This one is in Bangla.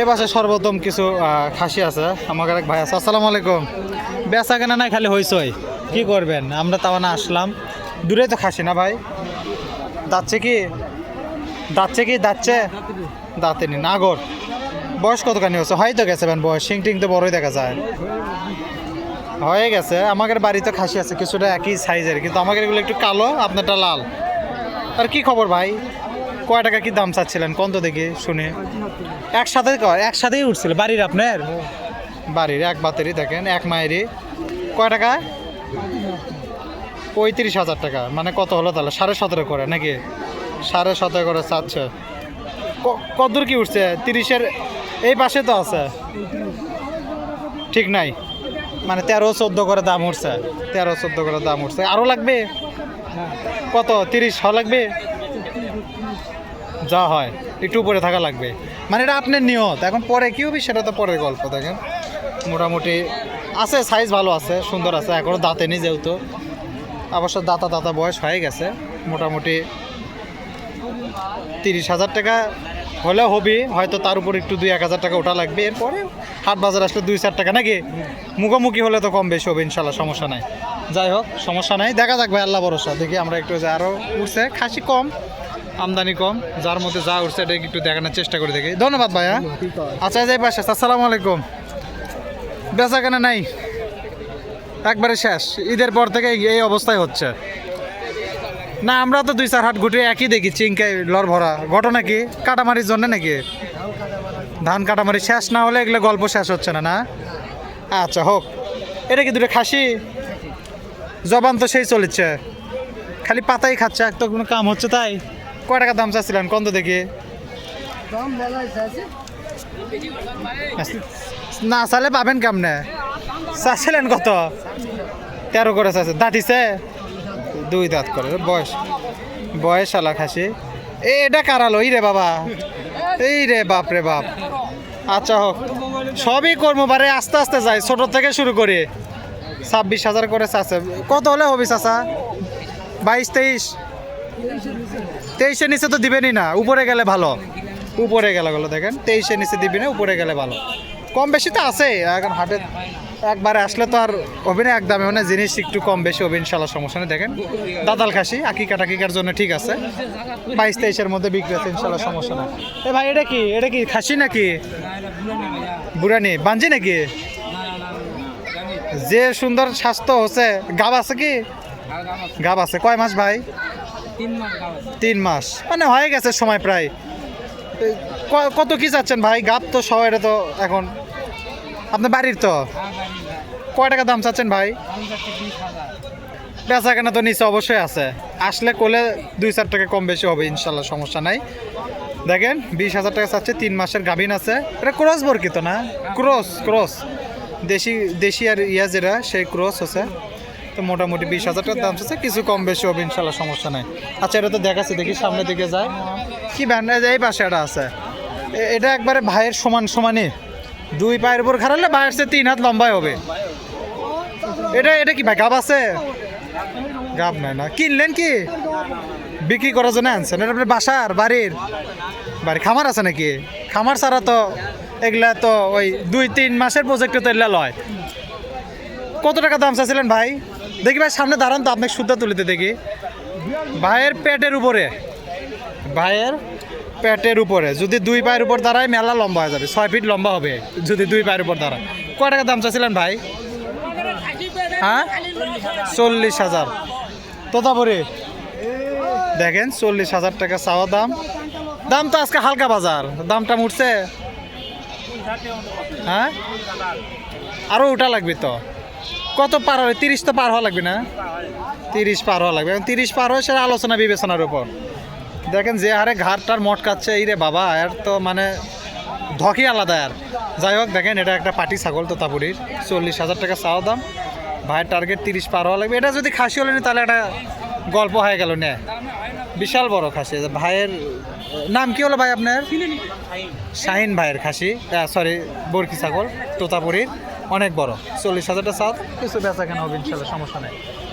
এ পাশে সর্বোত্তম কিছু খাসি আছে আমার এক ভাই আছে, আসসালামু আলাইকুম। বেচা কেনা নাই, খালি হইছই কি করবেন? আমরা তাও না আসলাম। দূরে তো খাসি না ভাই? দাচ্ছে কি? দাচ্ছে কি? দাচ্ছে দাঁতে নি নাগর। বয়স কতখানি হচ্ছে হয়তো গেছে ভাই, বয়স। সিং টিং তো বড়ই দেখা যায়। হয়ে গেছে। আমাদের বাড়িতে খাসি আছে, কিছুটা একই সাইজের কিন্তু আমাদের এগুলো একটু কালো, আপনারটা লাল। আর কি খবর ভাই? কয় টাকা কি দাম চাচ্ছিলেন? কোন তো দেখি, শুনে। একসাথে একসাথেই উঠছিল। বাড়ির আপনার? বাড়ির, এক বাতেরই দেখেন, এক মায়েরই। কয় টাকা? পঁয়ত্রিশ হাজার টাকা। মানে কত হলো তাহলে? সাড়ে সতেরো করে নাকি? সাড়ে সতেরো করে চাচ্ছে। ক- কতদূর কি উঠছে? তিরিশের এই পাশে তো আছে। ঠিক নাই। মানে তেরো চোদ্দ করে দাম উঠছে। তেরো চোদ্দ করে দাম উঠছে। আরও লাগবে? কত? তিরিশ হ লাগবে? যা হয়, একটু উপরে থাকা লাগবে। মানে এটা আপনার নিয়ত। এখন পরে কি হবে সেটা তো পরের গল্প, দেখেন। মোটামুটি আছে সাইজ ভালো আছে, সুন্দর আছে এখনও দাঁতে নি যেহেতু। অবশ্য দাতা দাতা বয়স হয়ে গেছে, মোটামুটি তিরিশ হাজার টাকা হলে হবি, হয়তো তার উপর একটু দুই এক হাজার টাকা ওটা লাগবে। এরপরে হাট বাজার আসলে দুই চার টাকা নাকি? মুখোমুখি হলে তো কম বেশি হবে ইনশাল্লাহ সমস্যা নাই। যাই হোক, সমস্যা নাই। দেখা যাক ভাই, আল্লাহ ভরসা। দেখি আমরা একটু আরও উঠছে, খাসি কম। আমদানি কম, যার মধ্যে যা উঠছে এটা একটু দেখানোর চেষ্টা করে দেখি। ধন্যবাদ ভাইয়া। আচ্ছা যাই পাশে, আসসালামু আলাইকুম। বেচা কেনা নাই। একবারে শেষ। ঈদের পর থেকে এই- অবস্থায় হচ্ছে। না, আমরা তো দুই চার হাট ঘুটে একই দেখি, চিংকাই লর ভরা ঘটনা কি? কাটামারির জন্য নাকি? ধান কাটামারি শেষ না হলে এগুলো গল্প শেষ হচ্ছে না না? আচ্ছা হোক। এটা কি দুটো খাসি? জবান তো সেই চলেছে। খালি পাতাই খাচ্ছে, এক তো কোনো কাম হচ্ছে তাই। কয় টাকা দাম চাচ্ছিলেন? কত দেখি? না চালে পাবেন কেমনে? চাচ্ছিলেন কত? তেরো করে চাচ্ছে দাঁতিছে দুই দাঁত করে। বয়স বয়স আলা খাসি এ এটা কারালো এই রে বাবা। এই রে বাপ রে বাপ। আচ্ছা হোক সবই কর্ম বারে আস্তে আস্তে যায় ছোট থেকে শুরু করে। ছাব্বিশ হাজার করে চাচ্ছে। কত হলে হবে চাচা? বাইশ তেইশ? তেইশের নিচে তো দিবেনই না, উপরে গেলে ভালো। উপরে গেলে গেলো, দেখেন তেইশের নিচে দিবি না, উপরে গেলে ভালো। কম বেশি তো আছে, এখন হাটে একবারে আসলে তো আর হবে না একদমে মানে জিনিস একটু কম বেশি ইনশাল্লাহ সমস্যা নেই, দেখেন। দাদাল খাসি আকিকা টাকিকার জন্য ঠিক আছে। বাইশ, তেইশের মধ্যে বিক্রি আছে ইনশাল্লাহ সমস্যা নেই। এ ভাই, এটা কি? এটা কি, খাসি নাকি? বুড়ানি বাঞ্জি নাকি? যে সুন্দর স্বাস্থ্য হচ্ছে, গাব আছে কি? গাব আছে, কয় মাস ভাই? তিন মাস মানে হয়ে গেছে সময় প্রায়। কত কি চাচ্ছেন ভাই? গাব তো সবাই তো এখন। আপনার বাড়ির তো? কয় টাকা দাম চাচ্ছেন ভাই? বেচা কেনা তো নিচে অবশ্যই আছে। আসলে কোলে দুই চার টাকা কম বেশি হবে ইনশাল্লাহ সমস্যা নাই। দেখেন বিশ হাজার টাকা চাচ্ছে তিন মাসের গাভিন আছে। এটা ক্রস বর্কিত না? Cross cross. দেশি দেশি আর ইয়া যেটা সেই ক্রস আছে। তো মোটামুটি বিশ হাজার টাকার দাম চাচ্ছে কিছু কম বেশি হবে, ইনশাল্লাহ সমস্যা নাই। আচ্ছা এটা তো দেখাচ্ছি, দেখি সামনের দিকে যায়। কি ব্যান্ড, এই পাশে এটা আছে। এটা একবারে ভাইয়ের সমান সমানই। দুই পায়ের উপর খারালে ভাইয়ের সে তিন হাত লম্বাই হবে। এটা এটা কি ভাই, গাব আছে? গাব নাই না। কিনলেন কি? বিক্রি করার জন্য আনছেন। এটা আপনার বাসার, বাড়ির। বাড়ি খামার আছে নাকি? খামার ছাড়া তো এগুলা তো ওই দুই, তিন মাসের প্রজেক্টে তো এগুলা লয়। কত টাকা দাম চাচ্ছিলেন ভাই? দেখি ভাই, সামনে দাঁড়ান তো, আপনাকে সুদ্ধা তুলিতে দেখি। ভাইয়ের পেটের উপরে। ভাইয়ের পেটের উপরে। যদি দুই পায়ের উপর দাঁড়ায়, মেলা লম্বা হয়ে যাবে। ছয় ফিট লম্বা হবে, যদি দুই পায়ের উপর দাঁড়ায়। কয় টাকা দাম চাচ্ছিলেন ভাই? হ্যাঁ? চল্লিশ হাজার। তোতাপুরি। দেখেন, চল্লিশ হাজার টাকা চাওয়া দাম। দাম তো আজকে হালকা বাজার। দামটা উঠছে হ্যাঁ? আরও উঠা লাগবে তো। কত পার হবে তিরিশ তো পার হওয়া লাগবে না? তিরিশ পার হওয়া লাগবে। এখন তিরিশ পার হয় সেটা আলোচনা বিবেচনার উপর। দেখেন যে হারে ঘাটটার মটকাচ্ছে, এই রে বাবা, এর তো মানে ধকি আলাদা আর। যাই হোক, দেখেন, এটা একটা পাটি ছাগল তোতাপুরির চল্লিশ হাজার টাকা চাওয়া দাম। ভাইয়ের টার্গেট তিরিশ পার হওয়া লাগবে। এটা যদি খাসি হলে নি, তাহলে একটা গল্প হয়ে গেল নে। বিশাল বড় খাসি। ভাইয়ের, নাম কি হলো ভাই আপনার? শাহিন ভাইয়ের খাসি। সরি বরকি ছাগল, তোতাপুরির। অনেক বড়। চল্লিশ হাজারটা সাত। কিছু বেচা কেন হবে ইনশাল্লাহ সমস্যা নেই।